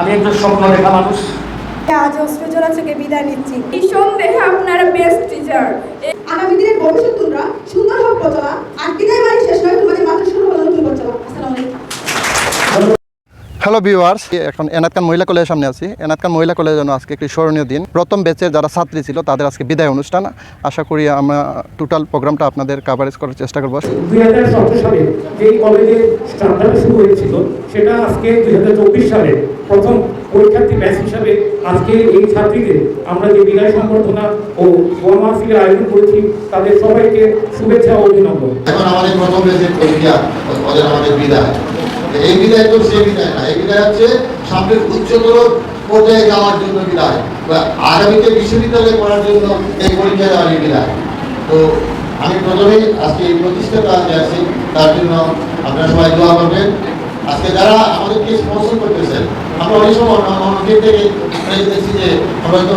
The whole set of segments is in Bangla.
আমি একজন স্বপ্ন দেখা মানুষ আজ অস্ত্রজোড়া থেকে বিদায় নিচ্ছি? নিঃসন্দেহে আপনারা বেস্ট টিচার আগামী দিনে ভবিষ্যৎ তোমরা সুন্দর হোক প্রচলা। আর বিদায় বাড়ি শেষ নয় তোমাদের মাত্র শুরু হলো নতুন প্রচলা আসসালামু আলাইকুম। হ্যালো ভিউয়ার্স এখন এনাতকান মহিলা কলেজের সামনে আছি। এনাতকান মহিলা কলেজের জন্য আজকে একটি স্মরণীয় দিন। প্রথম ব্যাচের যারা ছাত্রী ছিল তাদের আজকে বিদায় অনুষ্ঠান। আশা করি আমরা টোটাল প্রোগ্রামটা আপনাদের কাভারেজ করার চেষ্টা করব। দুই হাজার সতেরো সালে যে কলেজের স্টান্ডার্ড শুরু হয়েছিল সেটা আজকে দুই হাজার চব্বিশ সালে প্রথম পরীক্ষার্থী ব্যাচ হিসাবে আজকে এই ছাত্রীদের আমরা যে বিদায় সম্বর্ধনা ও মাহফিলের আয়োজন করেছি তাদের সবাইকে শুভেচ্ছা ও অভিনন্দন। এখন আমাদের প্রথম পরীক্ষা আমাদের বিদায়। এই বিদায় তো সে বিদায় না, এই বিদায় হচ্ছে সামনের উচ্চতর পর্যায়ে যাওয়ার জন্য বিদায় বা আগামীতে বিশ্ববিদ্যালয়ে পড়ার জন্য এই পরীক্ষা দেওয়ার বিদায়। তো আমি প্রথমেই আজকে এই প্রতিষ্ঠাটা আছি, তার জন্য আপনারা সবাই দোয়া করবেন। আজকে যারা আমাদেরকে স্পন্সর করতেছেন, আমরা অনেক সময় অনেকের থেকে দেখছি যে আমরা তো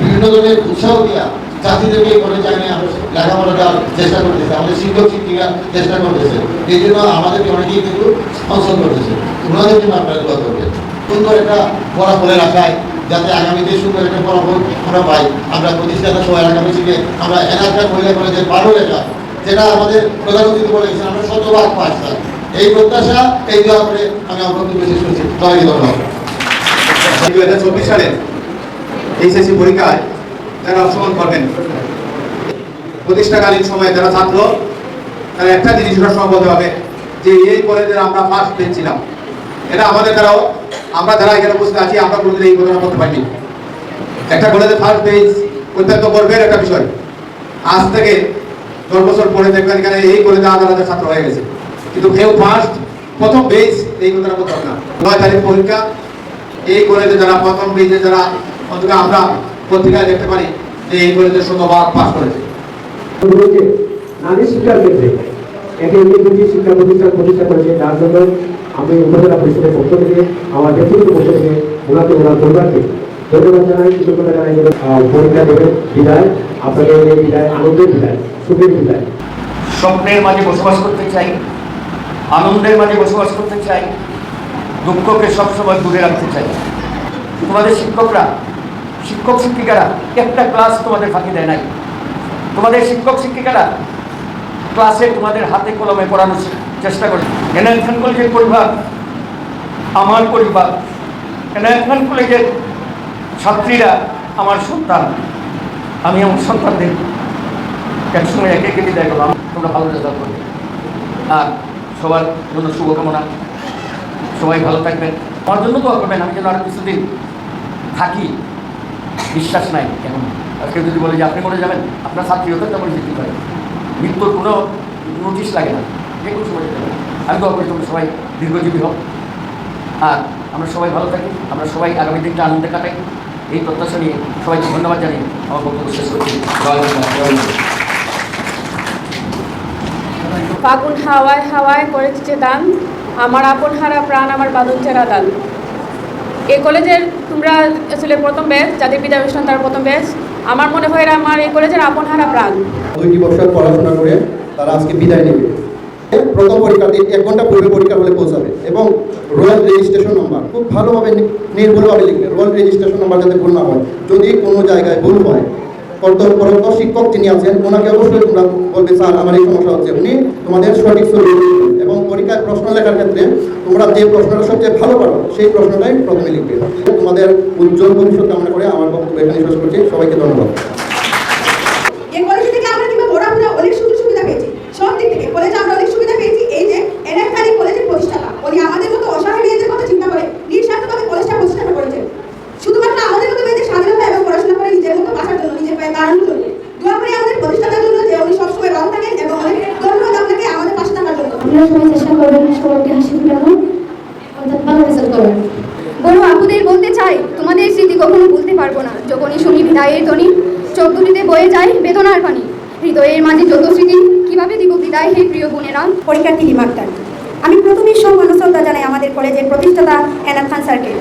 বিভিন্ন ধরনের উৎসাহ দিয়া চাকরিদেরকে করে চাইনি আমরা লেখাপড়া দেওয়ার চেষ্টা করতেছি। আমাদের শিক্ষক শিক্ষিকা চেষ্টা করতেছে। এই জন্য আমাদেরকে অনেকেই কিন্তু স্পন্সর করতেছে। ওনাদের জন্য আপনারা দোয়া করবেন। সুন্দর একটা ফলাফলের আশায় যাতে আগামীতে সুন্দর একটা ফলাফল আমরা পাই। আমরা প্রতিষ্ঠাতা সবাই আগামী থেকে আমরা এলাকা মহিলা কলেজের বারো লেখা, যেটা আমাদের প্রধানমন্ত্রী বলে গেছেন আমরা শতভাগ পাঁচ এই প্রত্যাশা, এই দোয়া করে আমি আমার বক্তব্য শেষ করছি। ধন্যবাদ দুই হাজার চব্বিশ সালের এইচএসসি পরীক্ষায় যারা অংশগ্রহণ করবেন। প্রতিষ্ঠাকালীন সময়ে যারা ছাত্র, তারা একটা জিনিস সঙ্গ হবে, যে এই কলেজে আমরা ফার্স্ট পেয়েছিলাম এটা আমাদের দ্বারাও, আমরা যারা এখানে উপস্থিত আছি, আমরা কোনোদিন এই ঘটনা করতে পারিনি। একটা কলেজের ফার্স্ট বেঞ্চ অত্যন্ত গর্বের একটা বিষয়। আজ থেকে দশ বছর পরে দেখবেন এখানে এই কলেজে হাজার হাজার ছাত্র হয়ে গেছে। কিন্তু কেউ ফার্স্ট প্রথম বেঞ্চ এই কথাটা বলতে হবে না। নয় তারিখ পরীক্ষা, এই কলেজে যারা প্রথম বেঞ্চে যারা, অন্তত আমরা পত্রিকায় দেখতে পারি যে এই কলেজে শতভাগ পাস করেছে। নারী শিক্ষার ক্ষেত্রে একে একে দুটি শিক্ষা প্রতিষ্ঠান প্রতিষ্ঠা করেছে। যার জন্য আমি উপজেলা পরিষদের পক্ষ থেকে আমার ব্যক্তিগত পক্ষ থেকে ওনাকে ওনার পরিবারকে ধন্যবাদ জানাই কৃতজ্ঞতা জানাই যে, পরীক্ষা দেবে বিদায়। আপনাদের এই বিদায় আনন্দের বিদায় সুখের বিদায়। স্বপ্নের মাঝে বসবাস করতে চাই আনন্দের মাঝে বসবাস করতে চাই দুঃখকে সবসময় দূরে রাখতে চাই। তোমাদের শিক্ষকরা শিক্ষক শিক্ষিকারা একটা ক্লাস তোমাদের ফাঁকি দেয় নাই। তোমাদের শিক্ষক শিক্ষিকারা ক্লাসে তোমাদের হাতে কলমে পড়ানোর চেষ্টা করে। এনায়ত কলেজের পরিবার, আমার পরিবার এনায়ত কলেজের ছাত্রীরা আমার সন্তান, আমি আমার সন্তানদের একসঙ্গে একে একে বিদায় করলাম তোমরা ভালো রেজাল্ট করবে। আর সবার জন্য শুভকামনা। সবাই ভালো থাকবেন। আমার জন্য দোয়া করবেন। আমি যেন আরও কিছুদিন থাকি। বিশ্বাস নাই এখন। আজকে যদি বলে যে আপনি মরে যাবেন, আপনার ছাত্রী হতে তেমন যেতে পারে মৃত্যুর কোনো নোটিশ লাগে না। যে কোনো সময় আমি দোয়া করি তোমরা সবাই দীর্ঘজীবী হোক আর আমরা সবাই ভালো থাকি। আমরা সবাই আগামী দিনটা আনন্দে কাটাই। এই প্রত্যাশা নিয়ে সবাইকে ধন্যবাদ জানিয়ে আমার বক্তব্য শেষ করছি। ফাগুন হাওয়ায় হাওয়ায় করেছে দান। আমার আপন হারা প্রাণ, আমার বাদন চেরা দান। এই কলেজের তোমরা আসলে প্রথম ব্যাচ যাদের বিদায় অনুষ্ঠান তার প্রথম ব্যাচ আমার মনে হয় আমার এই কলেজের আপন হারা প্রাণ। দুইটি বছর পড়াশোনা করে তারা আজকে বিদায় নেবে। প্রথম পরীক্ষাতে এক ঘণ্টা পূর্বে পরীক্ষা হলে পৌঁছাবে। এবং রোল রেজিস্ট্রেশন নম্বর খুব ভালোভাবে নির্ভুলভাবে লিখবে। রোল রেজিস্ট্রেশন নম্বর যাতে ভুল না হয়। যদি কোনো জায়গায় ভুল হয় কর্তব্যরত শিক্ষক যিনি আছেন, ওনাকে অবশ্যই তোমরা বলবে স্যার আমার এই সমস্যা হচ্ছে। উনি তোমাদের সঠিক সলিউশন এবং পরীক্ষায় প্রশ্ন লেখার ক্ষেত্রে তোমরা যে প্রশ্নটা সবচেয়ে ভালো পারো, সেই প্রশ্নটাই প্রথমে লিখবে। তোমাদের উজ্জ্বল ভবিষ্যৎ কামনা করে আমার বক্তব্য এখানে শেষ করছি। সবাইকে ধন্যবাদ এই কলেজ থেকে আমরা কিন্তু ঘোরাফেরা অনেক সুযোগ সুবিধা পেয়েছি সব দিক থেকে কলেজে আমরা অনেক সুবিধা পেয়েছি এই যে এনএফ খালি কলেজের প্রতিষ্ঠাতা উনি আমাদের মতো অসহায় মেয়েদের কথা চিন্তা করে নিঃস্বার্থভাবে কলেজটা প্রতিষ্ঠা করেছেন শুধুমাত্র আমাদের মতো মেয়েদের স্বাধীনতা এবং পড়াশোনা করে নিজের মতো বাঁচার জন্য নিজের পায়ে দাঁড়ানোর জন্য দোয়া করি আমাদের প্রতিষ্ঠাতার জন্য যে উনি সবসময় রং থাকেন এবং অনেক ধন্যবাদ আপনাকে আমাদের পাশে থাকার জন্য আপনারা সবাই চেষ্টা করবেন সবাইকে হাসি ফেরানো অর্থাৎ বড় আপুদের বলতে চাই তোমাদের স্মৃতি কখনো ভুলতে পারব না। যখনই শুনি বিদায়ের ধ্বনি চোখ দুটিতে বয়ে যায় বেদনার পানি হৃদয়ের মাঝে যত স্মৃতি কীভাবে দিব বিদায় হে প্রিয় বোনেরা? পরীক্ষার্থী লিমাক্তার আমি প্রথমেই ও শ্রদ্ধা জানাই আমাদের কলেজের প্রতিষ্ঠাতা এনাফ খান স্যারকে।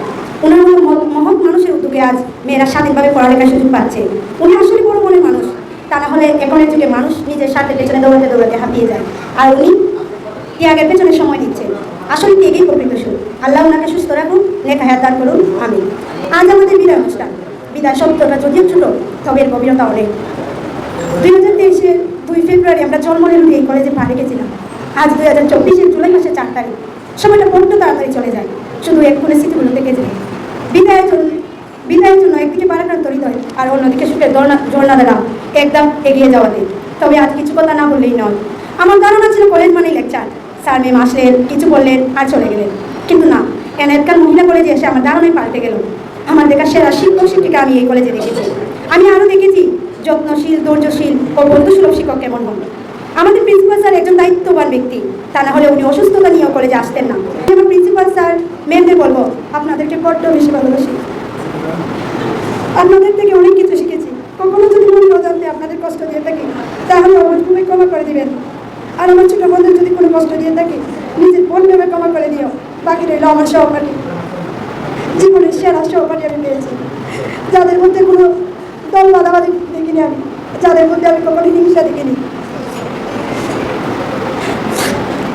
ওনার মতো মহৎ- মহৎ মানুষের উদ্যোগে আজ মেয়েরা স্বাধীনভাবে পড়ালেখার সুযোগ পাচ্ছে। উনি আসলে বড় মনের মানুষ। তা না হলে এখনের যুগে মানুষ নিজের স্বার্থের পেছনে দৌড়াতে দৌড়াতে হাঁপিয়ে যায়। আর উনি ত্যাগের পেছনে সময় দিচ্ছেন। আসলে ত্যাগই প্রকৃত সুখ। আল্লাহ ওনাকে সুস্থ রাখুন, নেক হায়াত করুন আমি আজ আমাদের বিদায় অনুষ্ঠান। বিদায় শব্দটা যদিও ছোট, তবে এর গভীরতা অনেক। দুই হাজার তেইশে দুই ফেব্রুয়ারি আমরা জন্ম নিয়ে এই কলেজে পা রেখেছিলাম। আজ দুই হাজার চব্বিশের জুলাই মাসের চার তারিখ। সময়টা বড্ড তাড়াতাড়ি চলে যায়। শুধু এক কোণে স্মৃতিগুলো থেকে যায় বিদায়ের জন্য বিদায়ের জন্য একদিকে পারাক্রান্ত হৃদয় আর অন্যদিকে সুখের ঝর্ণা দ্বারা একদম এগিয়ে যাওয়াতে। তবে আজ কিছু কথা না বললেই নয়। আমার ধারণা ছিল কলেজ মানেই লেকচার স্যার ম্যাম আসলেন, কিছু বললেন আর চলে গেলেন। কিন্তু না এনএফকার মহিলা কলেজে এসে আমার ধারণাই পাল্টে গেল। আমার দেখা সেরা শিক্ষক, শিক্ষিকা আমি এই কলেজে দেখেছি। আমি আরও দেখেছি যত্নশীল, ধৈর্যশীল ও বন্ধুসুলভ শিক্ষক কেমন হন। আমাদের প্রিন্সিপাল স্যার একজন দায়িত্ববান ব্যক্তি, তা না হলে উনি অসুস্থতা নিয়েও কলেজে আসতেন না। আমি আমার প্রিন্সিপাল স্যার ম্যামদের বলব, আপনাদেরকে বড্ড বেশি ভালোবাসি। আপনাদের থেকে অনেক কিছু শিখেছি। কখনো যদি মনে অজান্তে আপনাদের কষ্ট দিয়ে থাকি, তাহলে অবশ্যই ক্ষমা করে দিবেন। আর আমার ছোট বন্ধু যদি কোনো কষ্ট দিয়ে থাকি, নিজের বোন ভেবে ক্ষমা করে দিও। বাকি রইল আমার সহপাঠী। জীবনের সেরা সহপাঠী আমি পেয়েছি। যাদের মধ্যে কোনো দল বাধাবাধি দেখিনি আমি, যাদের মধ্যে আমি কখনো হিংসা দেখিনি।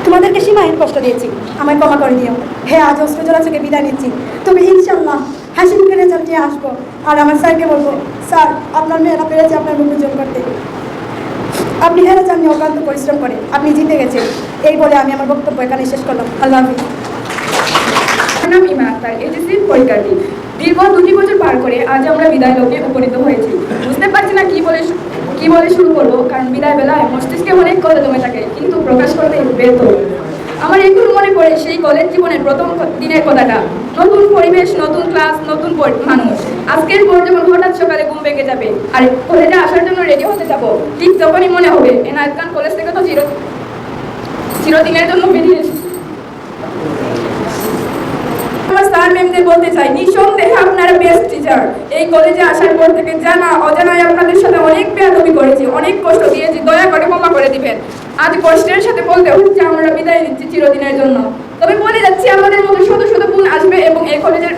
তোমাদেরকে সীমাহীন কষ্ট দিয়েছি, আমায় ক্ষমা করে দিও। হে, আজ অস্ত্রজোড়া থেকে বিদায় নিচ্ছি। তবে ইনশাল্লাহ হাসি মুখে রেজাল্ট নিয়ে আসব। আর আমার স্যারকে বলব, স্যার, আপনার মেয়েরা পেরেছে আপনার মুখ উজ্জ্বল করতে। আপনি হেরে যাননি অক্লান্ত পরিশ্রম করে। আপনি জিতে গেছেন। এই বলে আমি আমার বক্তব্য এখানে শেষ করলাম। আল্লাহ হাফিজ। নাম ইমা আক্তার এজেসির পরীক্ষার্থী দীর্ঘ দুটি বছর পার করে আজ আমরা বিদায় লোকে উপনীত হয়েছি। বুঝতে পারছি না কি বলে কি বলে শুরু করব, কারণ বিদায় বেলায় মস্তিষ্কে অনেক কথা জমে থাকে, কিন্তু প্রকাশ করতে ব্যর্থ। আমার এখন মনে পড়ে সেই কলেজ জীবনের প্রথম দিনের কথাটা। নতুন পরিবেশ, নতুন ক্লাস, নতুন মানুষ। আজকের পর যখন হঠাৎ সকালে ঘুম ভেঙে যাবে, আর কলেজে আসার জন্য রেডি হতে যাব, ঠিক তখনই মনে হবে, এনায়ত কলেজ থেকে তো চির চিরদিনের জন্য বেরিয়ে আমার স্যার ম্যামদের বলতে চাই, নিঃসন্দেহে আপনারা বেস্ট টিচার এই কলেজে আসার পর থেকে জানা, অজানায় আপনাদের সাথে অনেক বেয়াদবি করেছি, অনেক কষ্ট দিয়েছি, দয়া করে ক্ষমা করে দিবেন। আজ কষ্টের সাথে বলতে হচ্ছে, আমরা বিদায় নিচ্ছি চিরদিনের জন্য। তবে বলে যাচ্ছি, আমাদের মধ্যে শত শত গুণ আসবে এবং এই কলেজের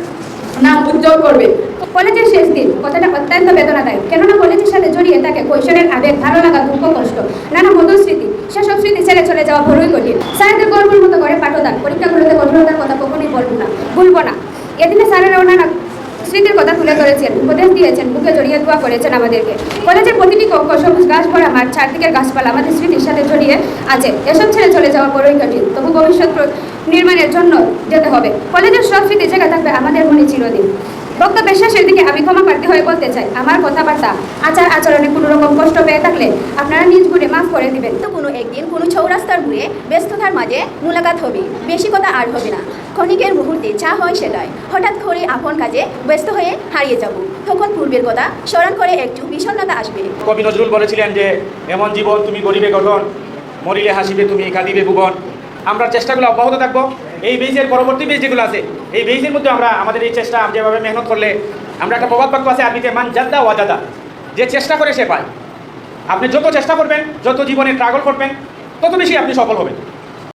নাম উজ্জ্বল করবে। কলেজের শেষ দিন, কথাটা অত্যন্ত বেদনাদায়ক। কেননা কলেজের সাথে জড়িয়ে থাকে কৈশোরের আবেগ ভালো লাগা দুঃখ, কষ্ট, নানা মধুর স্মৃতি, সেসব স্মৃতি ছেড়ে চলে যাওয়া বড়ই কঠিন। স্যারদের গল্পের মতো করে পাঠদান, পরীক্ষাগুলোতে কঠোরতার কথা কখনোই বলব না ভুলবো না এদিনে স্যারেরাও নানা স্মৃতির কথা তুলে ধরেছেন। উপদেশ দিয়েছেন, বুকে জড়িয়ে দোয়া করেছেন আমাদেরকে। কলেজের প্রতিটি কক্ষ সবুজ গাছ ভরা মাঠ, চারদিকের গাছপালা আমাদের স্মৃতির সাথে জড়িয়ে আছে। এসব ছেড়ে চলে যাওয়া বড়ই কঠিন। তবু ভবিষ্যৎ নির্মাণের জন্য যেতে হবে। কলেজের সব স্মৃতি জায়গা থাকবে আমাদের মনে চিরদিন। বক্তব্যের শেষের দিকে আমি ক্ষমা প্রার্থী হয়ে বলতে চাই। আমার কথাবার্তা আচার আচরণে কোনো রকম কষ্ট পেয়ে থাকলে আপনারা নিজ গুণে মাফ করে দিবেন। তো কোনো একদিন কোনো চৌরাস্তার ঘুরে ব্যস্ততার মাঝে মুলাকাত হবে বেশি কথা আর হবে না। ক্ষণিকের মুহূর্তে যা হয় সেটাই। হঠাৎ করে আপন কাজে ব্যস্ত হয়ে হারিয়ে যাব। তখন পূর্বের কথা স্মরণ করে একটু বিষণ্ণতা আসবে। কবি নজরুল বলেছিলেন যে এমন জীবন তুমি গরিবে গঠন মরিলে হাসিবে তুমি কাঁদিবে ভুবন। আমরা চেষ্টাগুলো অব্যাহত থাকব। এই বেজের পরবর্তী বেজ যেগুলো আছে, এই বেজের মধ্যে আমরা আমাদের এই চেষ্টা যেভাবে মেহনত করলে, আমরা একটা প্রবাদ বাক্য আছে, আরবিতে মান জাদ্দা ওয়াজাদা যে চেষ্টা করে সে পায়। আপনি যত চেষ্টা করবেন, যত জীবনে ট্রাগল করবেন, তত বেশি আপনি সফল হবেন।